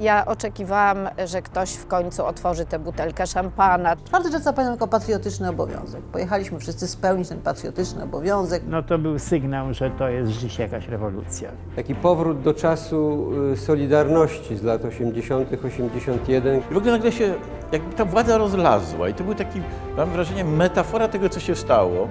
Ja oczekiwałam, że ktoś w końcu otworzy tę butelkę szampana. 4 czerwca pamiętam jako patriotyczny obowiązek. Pojechaliśmy wszyscy spełnić ten patriotyczny obowiązek. No to był sygnał, że to jest dziś jakaś rewolucja. Taki powrót do czasu y, Solidarności z lat 80., 81. I w ogóle nagle się, jakby ta władza rozlazła i to był taki, mam wrażenie, metafora tego, co się stało.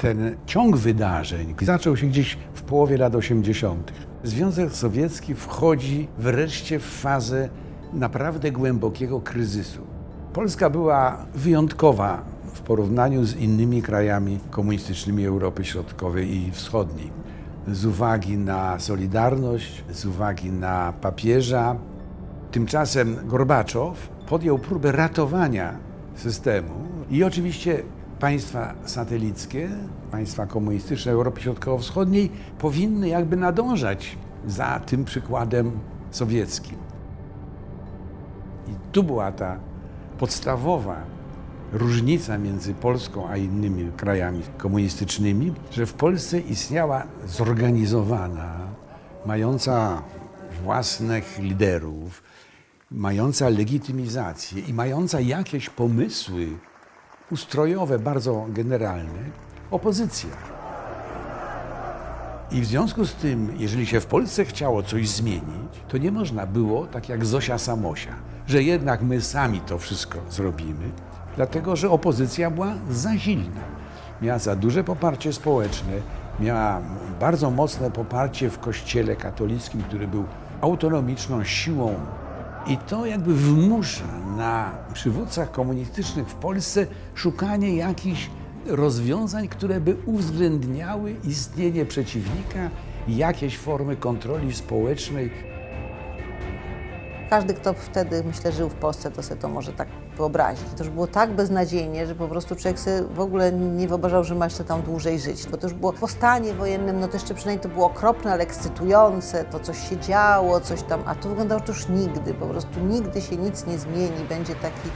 Ten ciąg wydarzeń zaczął się gdzieś w połowie lat 80. Związek Sowiecki wchodzi wreszcie w fazę naprawdę głębokiego kryzysu. Polska była wyjątkowa w porównaniu z innymi krajami komunistycznymi Europy Środkowej i Wschodniej. Z uwagi na Solidarność, z uwagi na papieża. Tymczasem Gorbaczow podjął próbę ratowania systemu i oczywiście państwa satelickie, państwa komunistyczne Europy Środkowo-Wschodniej powinny jakby nadążać za tym przykładem sowieckim. I tu była ta podstawowa różnica między Polską a innymi krajami komunistycznymi, że w Polsce istniała zorganizowana, mająca własnych liderów, mająca legitymizację i mająca jakieś pomysły ustrojowe, bardzo generalne, opozycja. I w związku z tym, jeżeli się w Polsce chciało coś zmienić, to nie można było, tak jak Zosia Samosia, że jednak my sami to wszystko zrobimy, dlatego że opozycja była za silna. Miała za duże poparcie społeczne, miała bardzo mocne poparcie w kościele katolickim, który był autonomiczną siłą. I to jakby wymusza na przywódcach komunistycznych w Polsce szukanie jakichś rozwiązań, które by uwzględniały istnienie przeciwnika jakieś formy kontroli społecznej. Każdy, kto wtedy, myślę, żył w Polsce, to sobie to może tak wyobrazić. To już było tak beznadziejnie, że po prostu człowiek sobie w ogóle nie wyobrażał, że ma jeszcze tam dłużej żyć. Bo to już było po stanie wojennym, no to jeszcze przynajmniej to było okropne, ale ekscytujące, to coś się działo, coś tam, a tu wyglądało, to już nigdy, po prostu nigdy się nic nie zmieni, będzie taki,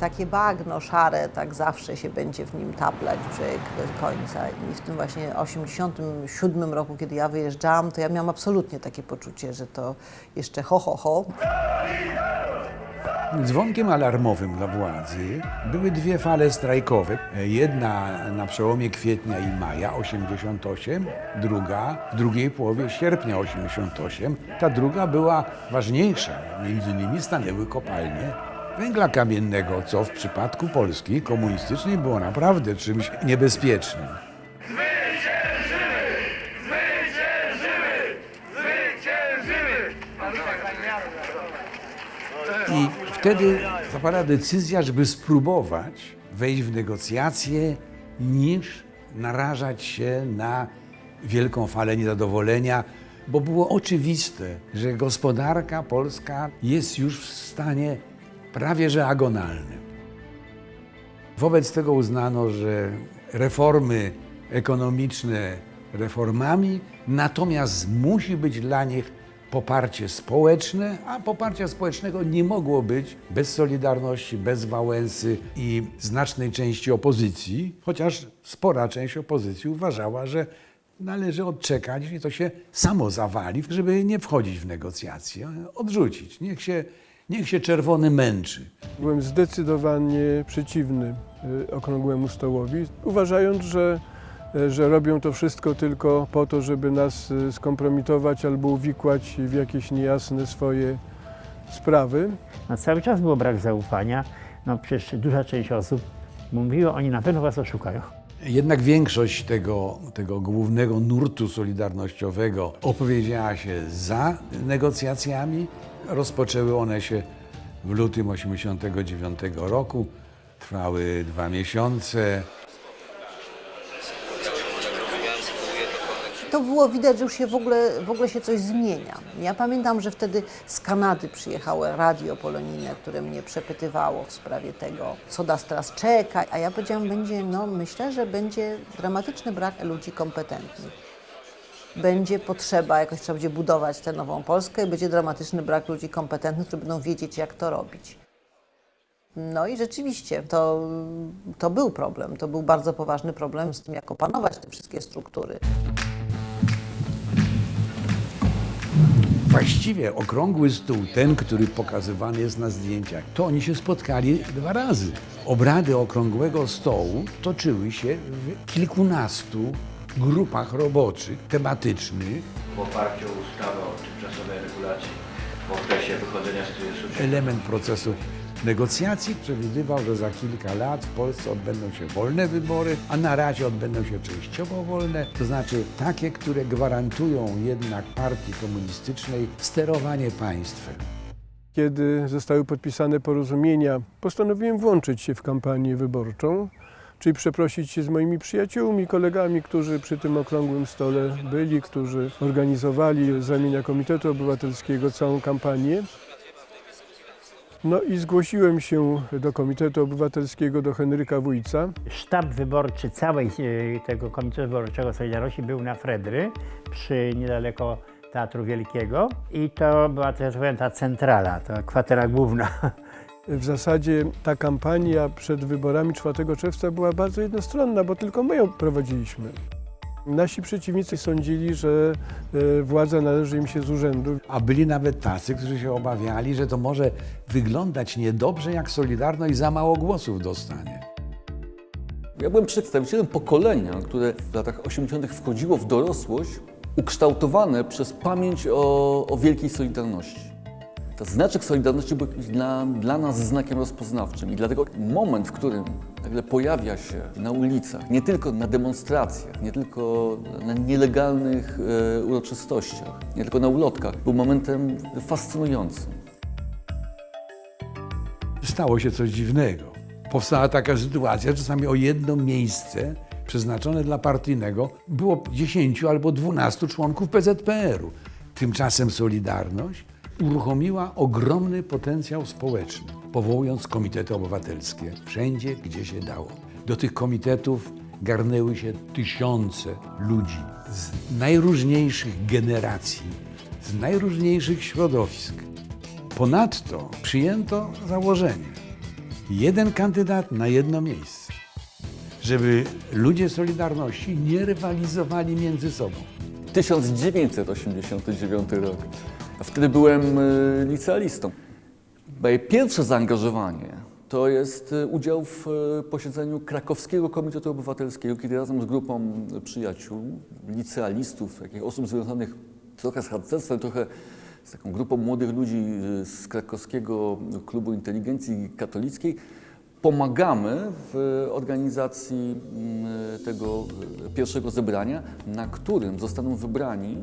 takie bagno szare, tak zawsze się będzie w nim taplać człowiek bez końca. I w tym właśnie 87 roku, kiedy ja wyjeżdżałam, to ja miałam absolutnie takie poczucie, że to jeszcze ho, ho, ho. Dzwonkiem alarmowym dla władzy były dwie fale strajkowe. Jedna na przełomie kwietnia i maja 88, druga w drugiej połowie sierpnia 88. Ta druga była ważniejsza. Między innymi stanęły kopalnie węgla kamiennego, co w przypadku Polski komunistycznej było naprawdę czymś niebezpiecznym. I wtedy zapadła decyzja, żeby spróbować wejść w negocjacje, niż narażać się na wielką falę niezadowolenia, bo było oczywiste, że gospodarka polska jest już w stanie prawie że agonalnym. Wobec tego uznano, że reformy ekonomiczne reformami, natomiast musi być dla nich poparcie społeczne, a poparcia społecznego nie mogło być bez Solidarności, bez Wałęsy i znacznej części opozycji, chociaż spora część opozycji uważała, że należy odczekać i to się samo zawali, żeby nie wchodzić w negocjacje, odrzucić. Niech się, niech się czerwony męczy. Byłem zdecydowanie przeciwny y, okrągłemu stołowi, uważając, że, y, że robią to wszystko tylko po to, żeby nas y, skompromitować albo uwikłać w jakieś niejasne swoje sprawy. No, cały czas był brak zaufania. No przecież duża część osób mówiła, oni na pewno was oszukają. Jednak większość tego, tego głównego nurtu solidarnościowego opowiedziała się za negocjacjami. Rozpoczęły one się w lutym 1989 roku. Trwały dwa miesiące. To było widać, że już się w ogóle, w ogóle się coś zmienia. Ja pamiętam, że wtedy z Kanady przyjechało radio polonijne, które mnie przepytywało w sprawie tego, co nas teraz czeka. A ja powiedziałam, będzie, no myślę, że będzie dramatyczny brak ludzi kompetentnych. Będzie potrzeba, jakoś trzeba będzie budować tę nową Polskę i będzie dramatyczny brak ludzi kompetentnych, którzy będą wiedzieć, jak to robić. No i rzeczywiście to, to był problem. To był bardzo poważny problem z tym, jak opanować te wszystkie struktury. Właściwie okrągły stół, ten, który pokazywany jest na zdjęciach, to oni się spotkali dwa razy. Obrady okrągłego stołu toczyły się w kilkunastu grupach roboczych, tematycznych. w oparciu o ustawę o tymczasowej regulacji w okresie wychodzenia z kryzysu. Element procesu negocjacji przewidywał, że za kilka lat w Polsce odbędą się wolne wybory, a na razie odbędą się częściowo wolne, to znaczy takie, które gwarantują jednak partii komunistycznej sterowanie państwem. Kiedy zostały podpisane porozumienia, postanowiłem włączyć się w kampanię wyborczą, czyli przeprosić się z moimi przyjaciółmi, kolegami, którzy przy tym okrągłym stole byli, którzy organizowali z ramienia Komitetu Obywatelskiego całą kampanię. No i zgłosiłem się do Komitetu Obywatelskiego, do Henryka Wójca. Sztab wyborczy całej e, tego Komitetu Wyborczego Solidarności był na Fredry, przy niedaleko Teatru Wielkiego i to była powiem, ta centrala, ta kwatera główna. W zasadzie ta kampania przed wyborami 4 czerwca była bardzo jednostronna, bo tylko my ją prowadziliśmy. Nasi przeciwnicy sądzili, że e, władza należy im się z urzędu. A byli nawet tacy, którzy się obawiali, że to może wyglądać niedobrze, jak Solidarność za mało głosów dostanie. Ja byłem przedstawicielem pokolenia, które w latach 80. wchodziło w dorosłość, ukształtowane przez pamięć o, o wielkiej Solidarności. Ten znaczek Solidarności był dla, dla nas znakiem rozpoznawczym i dlatego moment, w którym nagle pojawia się na ulicach, nie tylko na demonstracjach, nie tylko na nielegalnych e, uroczystościach, nie tylko na ulotkach, był momentem fascynującym. Stało się coś dziwnego. Powstała taka sytuacja, czasami o jedno miejsce przeznaczone dla partyjnego było 10 albo 12 członków PZPR-u. Tymczasem Solidarność uruchomiła ogromny potencjał społeczny, powołując komitety obywatelskie wszędzie, gdzie się dało. Do tych komitetów garnęły się tysiące ludzi z najróżniejszych generacji, z najróżniejszych środowisk. Ponadto przyjęto założenie: jeden kandydat na jedno miejsce, żeby ludzie Solidarności nie rywalizowali między sobą. 1989 rok. Wtedy byłem y, licealistą. Moje pierwsze zaangażowanie to jest y, udział w y, posiedzeniu Krakowskiego Komitetu Obywatelskiego, kiedy razem z grupą przyjaciół, licealistów, takich osób związanych trochę z harcerstwem, trochę z taką grupą młodych ludzi z Krakowskiego Klubu Inteligencji Katolickiej, pomagamy w organizacji tego pierwszego zebrania, na którym zostaną wybrani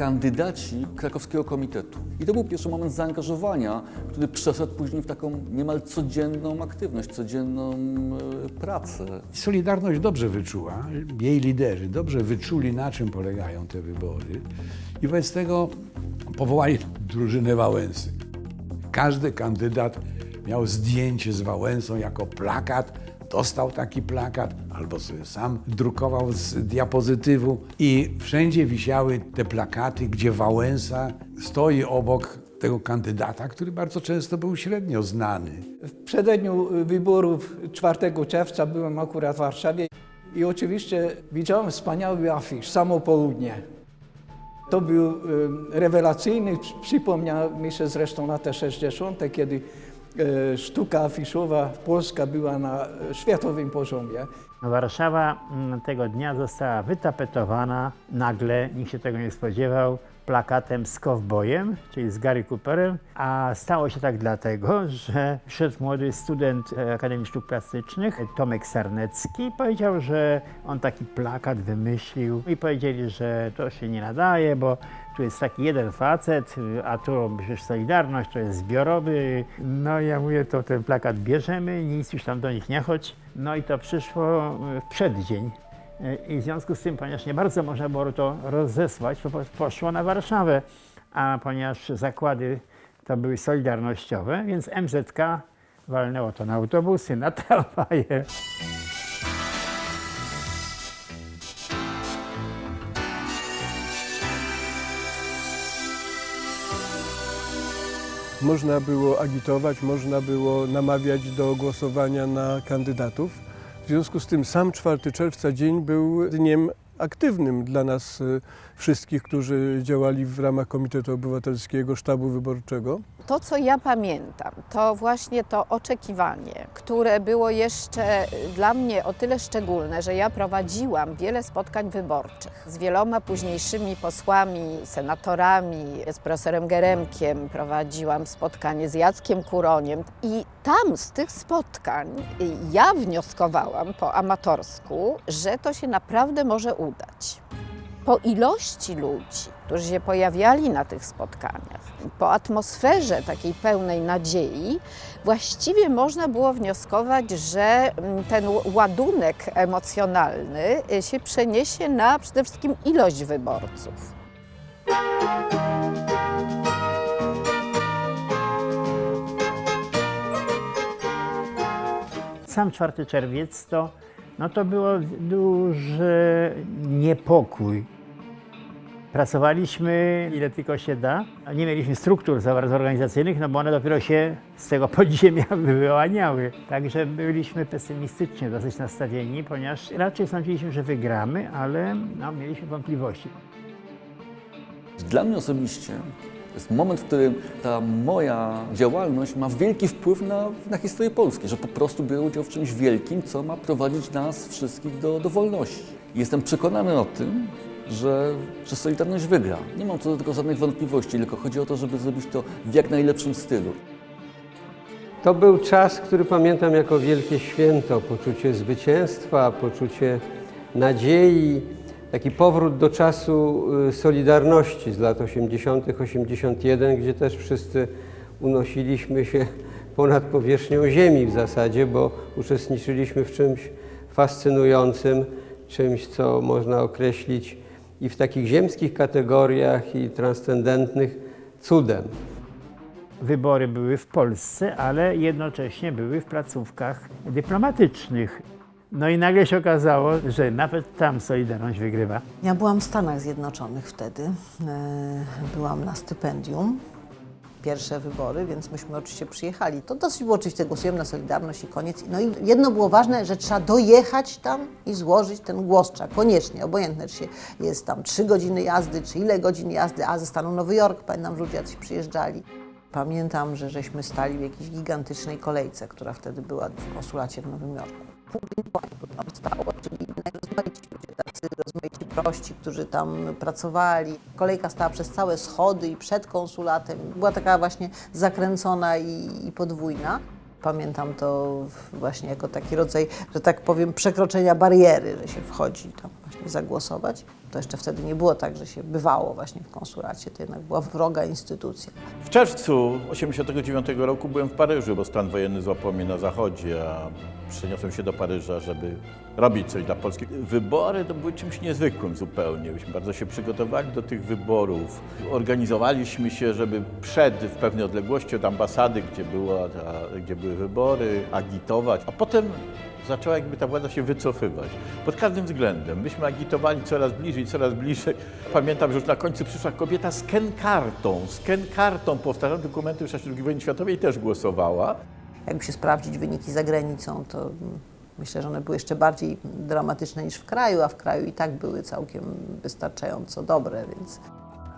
kandydaci krakowskiego komitetu. I to był pierwszy moment zaangażowania, który przeszedł później w taką niemal codzienną aktywność, codzienną y, pracę. Solidarność dobrze wyczuła, jej liderzy dobrze wyczuli, na czym polegają te wybory i wobec tego powołali drużynę Wałęsy. Każdy kandydat miał zdjęcie z Wałęsą jako plakat, dostał taki plakat albo sobie sam drukował z diapozytywu i wszędzie wisiały te plakaty, gdzie Wałęsa stoi obok tego kandydata, który bardzo często był średnio znany. W przededniu wyborów 4 czerwca byłem akurat w Warszawie i oczywiście widziałem wspaniały afisz, samo południe. To był em, rewelacyjny, przypomniał mi się zresztą lata 60., kiedy sztuka afiszowa polska była na e, światowym poziomie. Warszawa mm, tego dnia została wytapetowana. Nagle, nikt się tego nie spodziewał, plakatem z kowbojem, czyli z Gary Cooperem, a stało się tak dlatego, że przyszedł młody student e, Akademii Sztuk Plastycznych, Tomek Sarnecki, powiedział, że on taki plakat wymyślił i powiedzieli, że to się nie nadaje, bo tu jest taki jeden facet, a tu przecież Solidarność, to jest zbiorowy. No ja mówię, to ten plakat bierzemy, nic już tam do nich nie chodź. No i to przyszło w przeddzień. I w związku z tym, ponieważ nie bardzo można było to rozesłać, to po- poszło na Warszawę. A ponieważ zakłady to były solidarnościowe, więc MZK walnęło to na autobusy, na tramwaje. Można było agitować, można było namawiać do głosowania na kandydatów. W związku z tym sam 4 czerwca dzień był dniem aktywnym dla nas y, wszystkich, którzy działali w ramach Komitetu Obywatelskiego, Sztabu Wyborczego. To, co ja pamiętam, to właśnie to oczekiwanie, które było jeszcze dla mnie o tyle szczególne, że ja prowadziłam wiele spotkań wyborczych z wieloma późniejszymi posłami, senatorami, z profesorem Geremkiem, prowadziłam spotkanie z Jackiem Kuroniem i tam z tych spotkań ja wnioskowałam po amatorsku, że to się naprawdę może udać po ilości ludzi, którzy się pojawiali na tych spotkaniach, po atmosferze takiej pełnej nadziei, właściwie można było wnioskować, że mm, ten ładunek emocjonalny y, się przeniesie na przede wszystkim ilość wyborców. Sam 4 czerwiec to, no to było duży niepokój. Pracowaliśmy ile tylko się da. Nie mieliśmy struktur za bardzo organizacyjnych, no bo one dopiero się z tego podziemia wyłaniały. Także byliśmy pesymistycznie dosyć nastawieni, ponieważ raczej sądziliśmy, że wygramy, ale no, mieliśmy wątpliwości. Dla mnie osobiście to jest moment, w którym ta moja działalność ma wielki wpływ na, na historię Polski, że po prostu biorę udział w czymś wielkim, co ma prowadzić nas wszystkich do, do wolności. Jestem przekonany o tym, że, że Solidarność wygra. Nie mam co do tego żadnych wątpliwości, tylko chodzi o to, żeby zrobić to w jak najlepszym stylu. To był czas, który pamiętam jako wielkie święto, poczucie zwycięstwa, poczucie nadziei, taki powrót do czasu y, Solidarności z lat 80., 81, gdzie też wszyscy unosiliśmy się ponad powierzchnią ziemi w zasadzie, bo uczestniczyliśmy w czymś fascynującym, czymś, co można określić i w takich ziemskich kategoriach, i transcendentnych cudem. Wybory były w Polsce, ale jednocześnie były w placówkach dyplomatycznych. No i nagle się okazało, że nawet tam Solidarność wygrywa. Ja byłam w Stanach Zjednoczonych wtedy. E, Byłam na stypendium. Pierwsze wybory, więc myśmy oczywiście przyjechali. To dosyć było oczywiste, głosujemy na Solidarność i koniec. No i jedno było ważne, że trzeba dojechać tam i złożyć ten głos. Trzeba koniecznie, obojętne czy jest tam trzy godziny jazdy, czy ile godzin jazdy, a ze stanu Nowy Jork, pamiętam, ludzie jacyś przyjeżdżali. Pamiętam, że żeśmy stali w jakiejś gigantycznej kolejce, która wtedy była w konsulacie w Nowym Jorku. Bo tam stało, czyli najrozmaici ludzie, tacy rozmaici prości, którzy tam pracowali. Kolejka stała przez całe schody i przed konsulatem. Była taka właśnie zakręcona i, i podwójna. Pamiętam to właśnie jako taki rodzaj, że tak powiem, przekroczenia bariery, że się wchodzi tam właśnie zagłosować. To jeszcze wtedy nie było tak, że się bywało właśnie w konsulacie, to jednak była wroga instytucja. W czerwcu 1989 roku byłem w Paryżu, bo stan wojenny złapał mnie na zachodzie, a przeniosłem się do Paryża, żeby robić coś dla Polski. Wybory to były czymś niezwykłym zupełnie. Myśmy bardzo się przygotowali do tych wyborów. Organizowaliśmy się, żeby przed, w pewnej odległości od ambasady, gdzie, była ta, gdzie były wybory, agitować, a potem zaczęła jakby ta władza się wycofywać. Pod każdym względem. Myśmy agitowali coraz bliżej, coraz bliżej. Pamiętam, że już na końcu przyszła kobieta z kenkartą. Z kenkartą powtarzam dokumenty w czasie II wojny światowej i też głosowała. Jakby się sprawdzić wyniki za granicą, to myślę, że one były jeszcze bardziej dramatyczne niż w kraju, a w kraju i tak były całkiem wystarczająco dobre, więc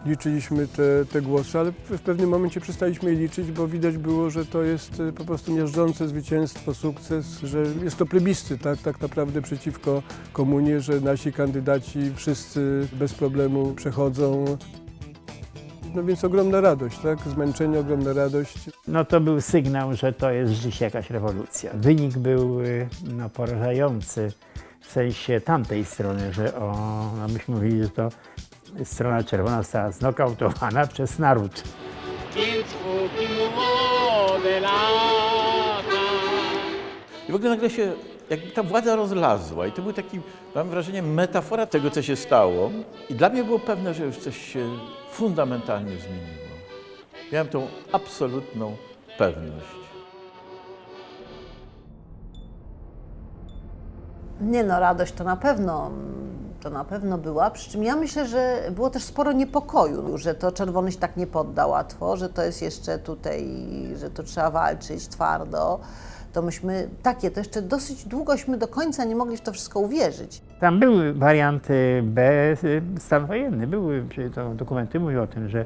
Liczyliśmy te, te głosy, ale w pewnym momencie przestaliśmy je liczyć, bo widać było, że to jest e, po prostu miażdżące zwycięstwo, sukces, że jest to plebiscyt tak, tak naprawdę przeciwko komunie, że nasi kandydaci wszyscy bez problemu przechodzą. No więc ogromna radość, tak? Zmęczenie, ogromna radość. No to był sygnał, że to jest rzeczywiście jakaś rewolucja. Wynik był y, no, porażający w sensie tamtej strony, że o, no myśmy mówili, że to strona czerwona została znokautowana przez naród. I w ogóle nagle się jakby ta władza rozlazła i to był taki, mam wrażenie, metafora tego, co się stało. I dla mnie było pewne, że już coś się fundamentalnie zmieniło. Miałem tą absolutną pewność. Nie no, radość to na pewno, to na pewno była. Przy czym ja myślę, że było też sporo niepokoju, że to czerwony się tak nie podda łatwo, że to jest jeszcze tutaj, że to trzeba walczyć twardo. To myśmy takie, to jeszcze dosyć długośmy do końca nie mogli w to wszystko uwierzyć. Tam były warianty B, stan wojenny. Były, to dokumenty mówią o tym, że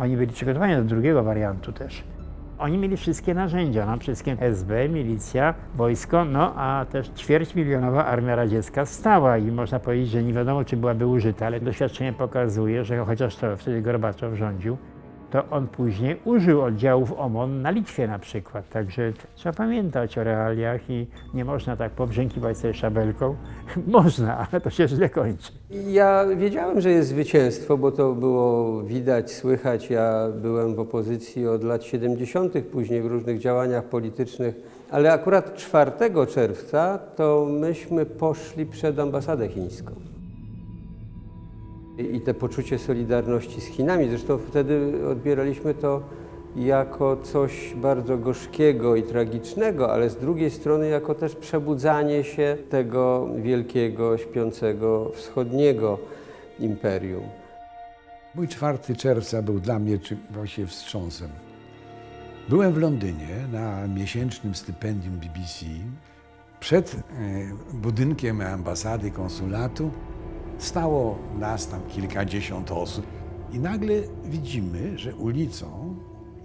oni byli przygotowani do drugiego wariantu też. Oni mieli wszystkie narzędzia, no przede wszystkim SB, milicja, wojsko, no a też ćwierćmilionowa armia radziecka stała i można powiedzieć, że nie wiadomo, czy byłaby użyta, ale doświadczenie pokazuje, że chociaż to wtedy Gorbaczow rządził, to on później użył oddziałów OMON na Litwie na przykład. Także trzeba pamiętać o realiach i nie można tak pobrzękiwać sobie szabelką. można, ale to się źle kończy. Ja wiedziałem, że jest zwycięstwo, bo to było widać, słychać. Ja byłem w opozycji od lat 70., później w różnych działaniach politycznych, ale akurat 4 czerwca to myśmy poszli przed ambasadę chińską. I te poczucie solidarności z Chinami, zresztą wtedy odbieraliśmy to jako coś bardzo gorzkiego i tragicznego, ale z drugiej strony jako też przebudzanie się tego wielkiego, śpiącego wschodniego imperium. Mój 4 czerwca był dla mnie czy właściwie wstrząsem. Byłem w Londynie na miesięcznym stypendium BBC. Przed e, budynkiem ambasady konsulatu stało nas tam kilkadziesiąt osób i nagle widzimy, że ulicą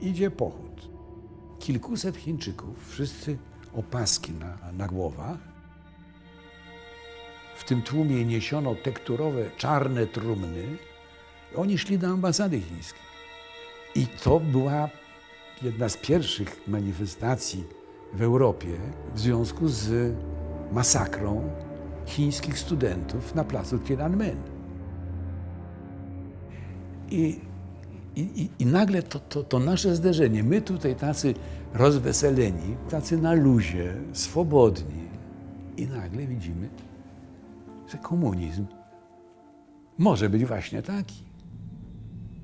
idzie pochód. Kilkuset Chińczyków, wszyscy opaski na, na głowach. W tym tłumie niesiono tekturowe czarne trumny. Oni szli do ambasady chińskiej. I to była jedna z pierwszych manifestacji w Europie w związku z masakrą chińskich studentów na placu Tiananmen. I, i, i, nagle to, to, to nasze zderzenie, my tutaj tacy rozweseleni, tacy na luzie, swobodni, i nagle widzimy, że komunizm może być właśnie taki.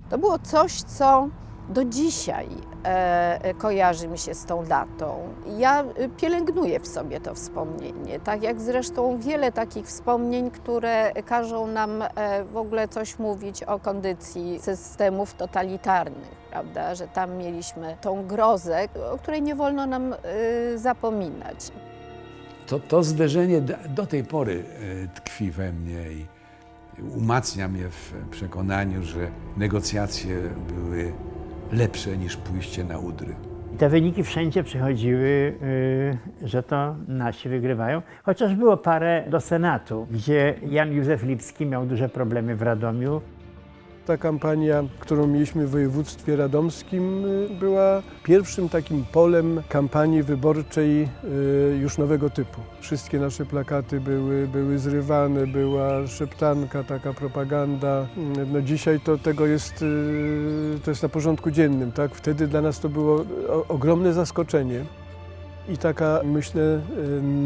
To było coś, co do dzisiaj e, kojarzy mi się z tą datą. Ja e, pielęgnuję w sobie to wspomnienie, tak jak zresztą wiele takich wspomnień, które każą nam e, w ogóle coś mówić o kondycji systemów totalitarnych, prawda? Że tam mieliśmy tą grozę, o której nie wolno nam e, zapominać. To, to zderzenie do, do tej pory e, tkwi we mnie i umacnia mnie w przekonaniu, że negocjacje były lepsze niż pójście na udry. I te wyniki wszędzie przychodziły, y, że to nasi wygrywają. Chociaż było parę do Senatu, gdzie Jan Józef Lipski miał duże problemy w Radomiu. Ta kampania, którą mieliśmy w województwie radomskim, y, była pierwszym takim polem kampanii wyborczej y, już nowego typu. Wszystkie nasze plakaty były, były zrywane, była szeptanka, taka propaganda. No dzisiaj to tego jest, y, to jest na porządku dziennym. Tak? Wtedy dla nas to było ogromne zaskoczenie. I taka, myślę,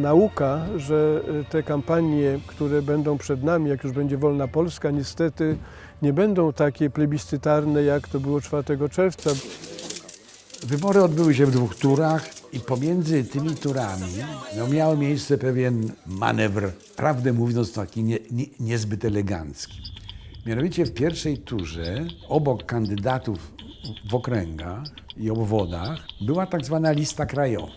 nauka, że te kampanie, które będą przed nami, jak już będzie wolna Polska, niestety nie będą takie plebiscytarne, jak to było 4 czerwca. Wybory odbyły się w dwóch turach i pomiędzy tymi turami no, miał miejsce pewien manewr, prawdę mówiąc taki nie, nie, niezbyt elegancki. Mianowicie w pierwszej turze obok kandydatów w okręgach i obwodach była tak zwana lista krajowa.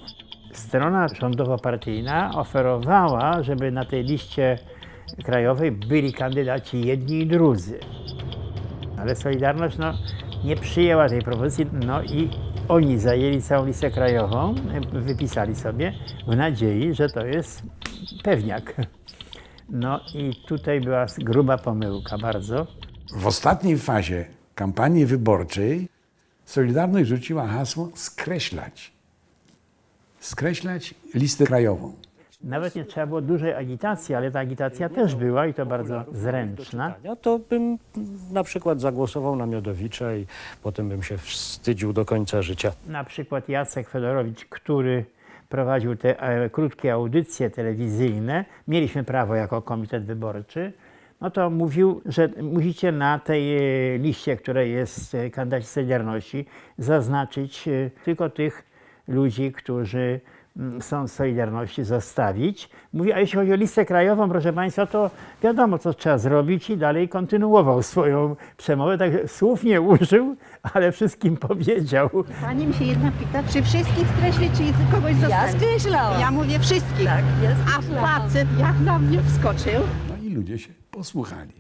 Strona rządowo-partyjna oferowała, żeby na tej liście krajowej byli kandydaci jedni i drudzy. Ale Solidarność no, nie przyjęła tej propozycji, no i oni zajęli całą listę krajową, wypisali sobie w nadziei, że to jest pewniak. No i tutaj była gruba pomyłka bardzo. W ostatniej fazie kampanii wyborczej Solidarność rzuciła hasło skreślać. Skreślać listę krajową. Nawet nie trzeba było dużej agitacji, ale ta agitacja też była i to bardzo zręczna. Ja to bym na przykład zagłosował na Miodowicza i potem bym się wstydził do końca życia. Na przykład Jacek Fedorowicz, który prowadził te e, krótkie audycje telewizyjne, mieliśmy prawo jako komitet wyborczy, no to mówił, że musicie na tej e, liście, której jest e, kandydaci Solidarności, zaznaczyć e, tylko tych ludzi, którzy mm, są z Solidarności, zostawić. Mówi, a jeśli chodzi o listę krajową, proszę Państwa, to wiadomo, co trzeba zrobić i dalej kontynuował swoją przemowę. Tak słów nie użył, ale wszystkim powiedział. Pani mi się jedna pyta, czy wszystkich skreślić, czy kogoś zostawić? Ja skreślałam. Ja mówię wszystkich. Tak, A facet jak na mnie wskoczył, No ludzie się posłuchali.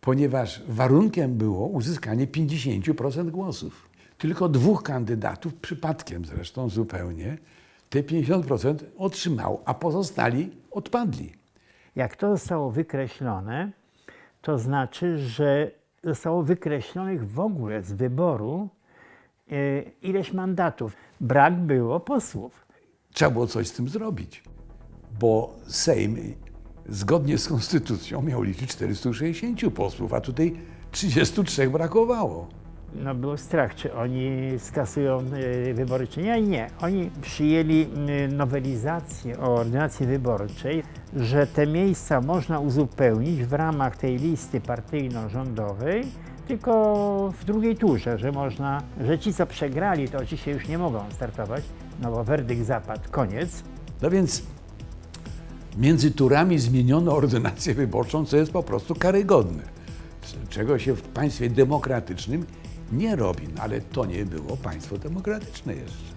Ponieważ warunkiem było uzyskanie 50% głosów. Tylko dwóch kandydatów, przypadkiem zresztą zupełnie, te 50% otrzymało, a pozostali odpadli. Jak to zostało wykreślone, to znaczy, że zostało wykreślonych w ogóle z wyboru e, ileś mandatów. Brak było posłów. Trzeba było coś z tym zrobić, bo Sejm zgodnie z konstytucją miał liczyć 460 posłów, a tutaj 33 brakowało. No był strach, czy oni skasują e, wybory, czy nie. Nie. Oni przyjęli nowelizację o ordynacji wyborczej, że te miejsca można uzupełnić w ramach tej listy partyjno-rządowej, tylko w drugiej turze, że można, że ci, co przegrali, to oczywiście już nie mogą startować, no bo werdykt zapadł, koniec. No więc między turami zmieniono ordynację wyborczą, co jest po prostu karygodne. Czego się w państwie demokratycznym nie robi, no ale to nie było państwo demokratyczne jeszcze.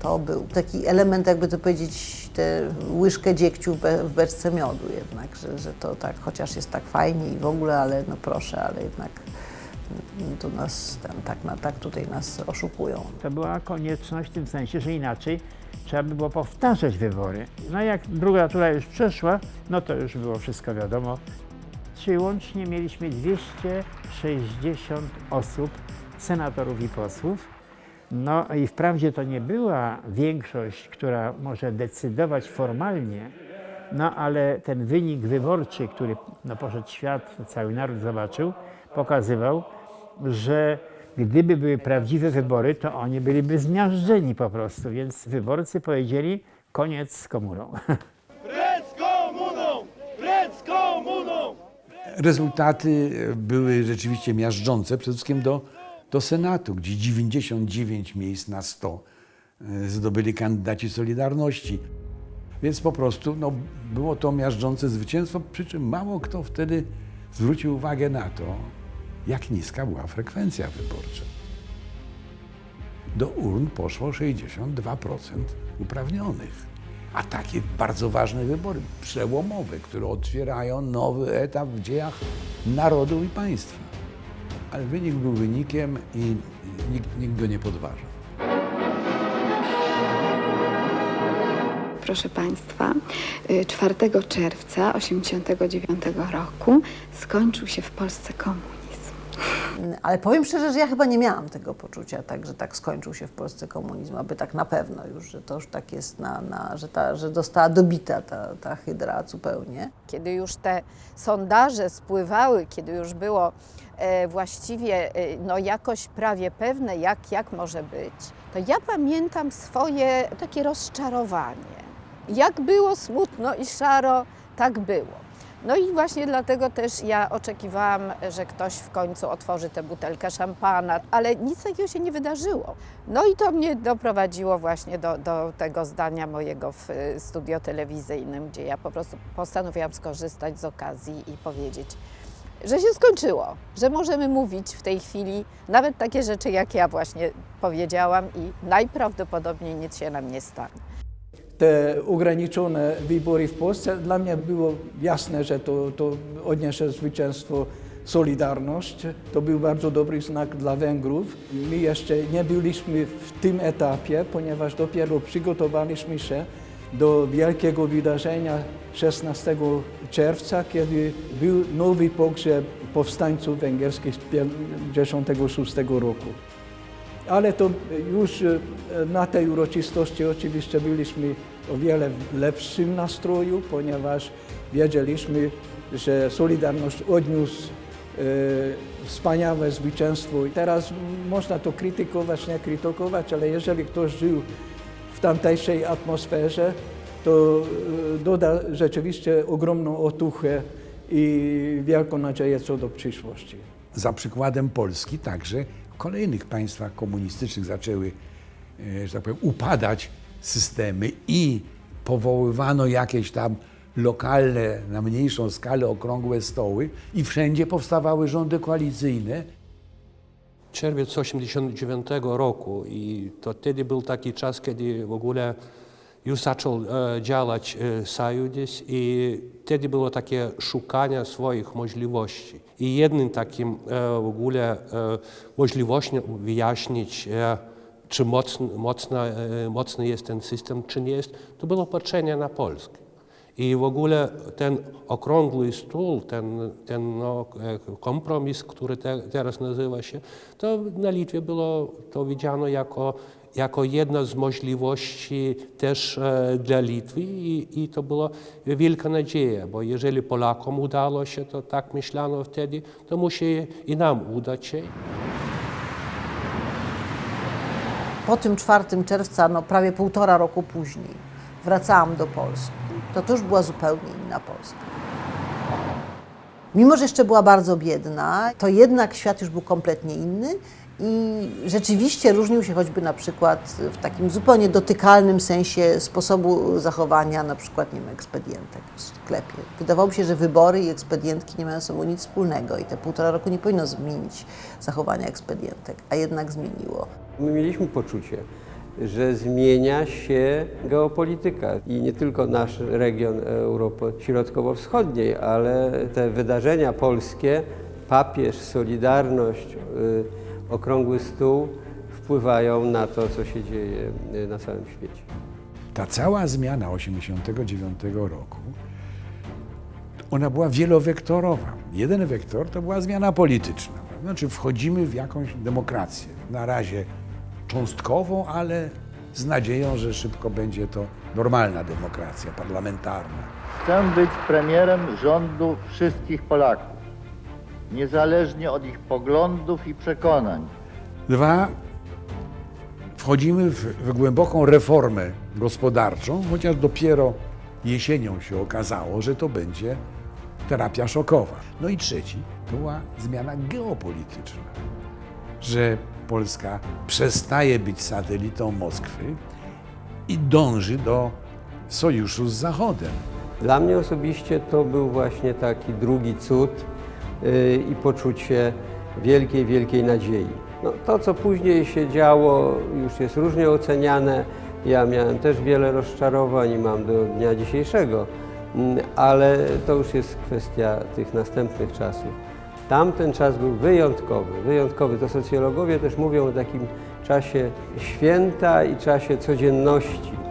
To był taki element, jakby to powiedzieć, tę łyżkę dziegciu w beczce miodu jednak, że, że to tak, chociaż jest tak fajnie i w ogóle, ale no proszę, ale jednak to nas, tam, tak, na, tak tutaj nas oszukują. To była konieczność w tym sensie, że inaczej trzeba by było powtarzać wybory. No jak druga tura już przeszła, no to już było wszystko wiadomo. Czyli łącznie mieliśmy 260 osób, senatorów i posłów. No i wprawdzie to nie była większość, która może decydować formalnie, no ale ten wynik wyborczy, który no, poszedł świat, cały naród zobaczył, pokazywał, że gdyby były prawdziwe wybory, to oni byliby zmiażdżeni po prostu, więc wyborcy powiedzieli koniec z komuną. Rezultaty były rzeczywiście miażdżące, przede wszystkim do, do Senatu, gdzie 99 miejsc na 100 e, zdobyli kandydaci Solidarności. Więc po prostu no, było to miażdżące zwycięstwo, przy czym mało kto wtedy zwrócił uwagę na to, jak niska była frekwencja wyborcza. Do urn poszło 62% uprawnionych. A takie bardzo ważne wybory, przełomowe, które otwierają nowy etap w dziejach narodu i państwa. Ale wynik był wynikiem i nikt, nikt go nie podważa. Proszę Państwa, y, 4 czerwca 1989 roku skończył się w Polsce komunizm. Ale powiem szczerze, że ja chyba nie miałam tego poczucia, tak, że tak skończył się w Polsce komunizm, aby tak na pewno już, że to już tak jest, na, na, że, ta, że została dobita ta, ta hydra zupełnie. Kiedy już te sondaże spływały, kiedy już było e, właściwie e, no, jakoś prawie pewne, jak, jak może być, to ja pamiętam swoje takie rozczarowanie. Jak było smutno i szaro, tak było. No i właśnie dlatego też ja oczekiwałam, że ktoś w końcu otworzy tę butelkę szampana, ale nic takiego się nie wydarzyło. No i to mnie doprowadziło właśnie do, do tego zdania mojego w y, studio telewizyjnym, gdzie ja po prostu postanowiłam skorzystać z okazji i powiedzieć, że się skończyło, że możemy mówić w tej chwili nawet takie rzeczy, jak ja właśnie powiedziałam i najprawdopodobniej nic się nam nie stanie. Te ograniczone wybory w Polsce, dla mnie było jasne, że to, to odniesie zwycięstwo Solidarność. To był bardzo dobry znak dla Węgrów. My jeszcze nie byliśmy w tym etapie, ponieważ dopiero przygotowaliśmy się do wielkiego wydarzenia 16 czerwca, kiedy był nowy pogrzeb powstańców węgierskich z 1956 roku. Ale to już e, na tej uroczystości oczywiście byliśmy o wiele lepszym nastroju, ponieważ wiedzieliśmy, że Solidarność odniósł e, wspaniałe zwycięstwo. I teraz można to krytykować, nie krytykować, ale jeżeli ktoś żył w tamtejszej atmosferze, to e, doda rzeczywiście ogromną otuchę i wielką nadzieję co do przyszłości. Za przykładem Polski także kolejnych państwach komunistycznych zaczęły, e, że tak powiem, upadać systemy i powoływano jakieś tam lokalne, na mniejszą skalę okrągłe stoły i wszędzie powstawały rządy koalicyjne. Czerwiec 89 roku i to wtedy był taki czas, kiedy w ogóle już zaczął e, działać e, Sojus i wtedy było takie szukanie swoich możliwości. I jednym takim e, w ogóle możliwością wyjaśnić, czy mocny, mocny jest ten system, czy nie jest, to było patrzenie na Polskę. I w ogóle ten okrągły stół, ten, ten no, kompromis, który te, teraz nazywa się, to na Litwie było to widziano jako, jako jedna z możliwości też e, dla Litwy i, i to była wielka nadzieja, bo jeżeli Polakom udało się, to tak myślano wtedy, to musi i nam udać się. Po tym 4 czerwca, no prawie półtora roku później, wracałam do Polski. To już była zupełnie inna Polska. Mimo, że jeszcze była bardzo biedna, to jednak świat już był kompletnie inny i rzeczywiście różnił się choćby na przykład w takim zupełnie dotykalnym sensie sposobu zachowania na przykład, nie wiem, ekspedientek w sklepie. Wydawało mi się, że wybory i ekspedientki nie mają ze sobą nic wspólnego i te półtora roku nie powinno zmienić zachowania ekspedientek, a jednak zmieniło. My mieliśmy poczucie, że zmienia się geopolityka i nie tylko nasz region Europy Środkowo-Wschodniej, ale te wydarzenia polskie, papież, Solidarność, y, Okrągły Stół wpływają na to, co się dzieje y, na całym świecie. Ta cała zmiana 89 roku, ona była wielowektorowa. Jeden wektor to była zmiana polityczna. Znaczy wchodzimy w jakąś demokrację. Na razie cząstkową, ale z nadzieją, że szybko będzie to normalna demokracja parlamentarna. Chcę być premierem rządu wszystkich Polaków, niezależnie od ich poglądów i przekonań. Dwa, wchodzimy w, w głęboką reformę gospodarczą, chociaż dopiero jesienią się okazało, że to będzie terapia szokowa. No i trzeci, to była zmiana geopolityczna, że Polska przestaje być satelitą Moskwy i dąży do sojuszu z Zachodem. Dla mnie osobiście to był właśnie taki drugi cud i poczucie wielkiej, wielkiej nadziei. No, to, co później się działo, już jest różnie oceniane. Ja miałem też wiele rozczarowań i mam do dnia dzisiejszego, Mm, ale to już jest kwestia tych następnych czasów. Tamten czas był wyjątkowy, wyjątkowy. To socjologowie też mówią o takim czasie święta i czasie codzienności.